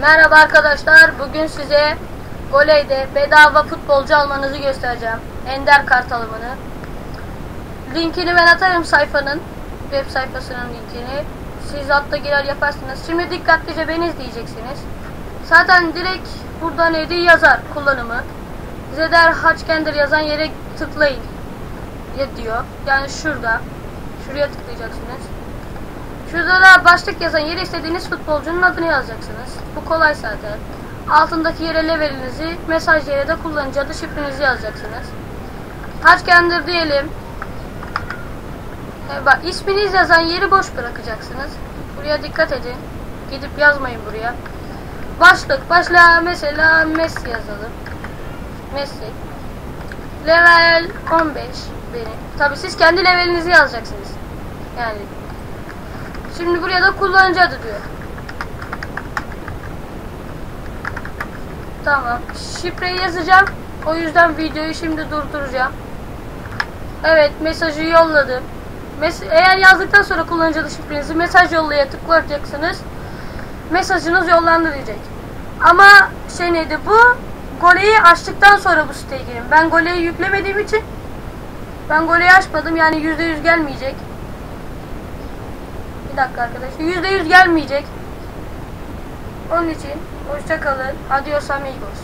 Merhaba arkadaşlar. Bugün size Goley'de bedava futbolcu almanızı göstereceğim. Ender kart alımını. Linkini ben atarım sayfanın. Web sayfasının linkini. Siz altta girer yaparsınız. Şimdi dikkatlice beni izleyeceksiniz. Zaten direkt burada neydi yazar kullanımı. Zeder Haçkender yazan yere tıklayın. Ya diyor. Yani şurada. Şuraya tıklayacaksınız. Şurada da başlık yazan yere istediğiniz futbolcunun adını yazacaksınız. Bu kolay zaten. Altındaki yere levelinizi, mesaj yere de kullanıcı adı şifrenizi yazacaksınız. Haçkendir diyelim. E bak isminiz yazan yeri boş bırakacaksınız. Buraya dikkat edin. Gidip yazmayın buraya. Başlık. Başlığa mesela Messi yazalım. Messi. Level 15 benim. Tabi siz kendi levelinizi yazacaksınız. Yani Şimdi buraya da kullanıcı adı diyor. Tamam. Şifreyi yazacağım. O yüzden videoyu şimdi durduracağım. Evet mesajı yolladım. Mes eğer yazdıktan sonra kullanıcı şifrenizi mesaj yollaya tıklayacaksınız. Mesajınız yollandı diyecek. Ama şey neydi bu? Goleyi açtıktan sonra bu siteye girin. Ben goleyi yüklemediğim için ben goleyi açmadım yani %100 gelmeyecek. Bir dakika arkadaşlar. Yüzde yüz gelmeyecek. Onun için hoşça kalın. Adios amigos.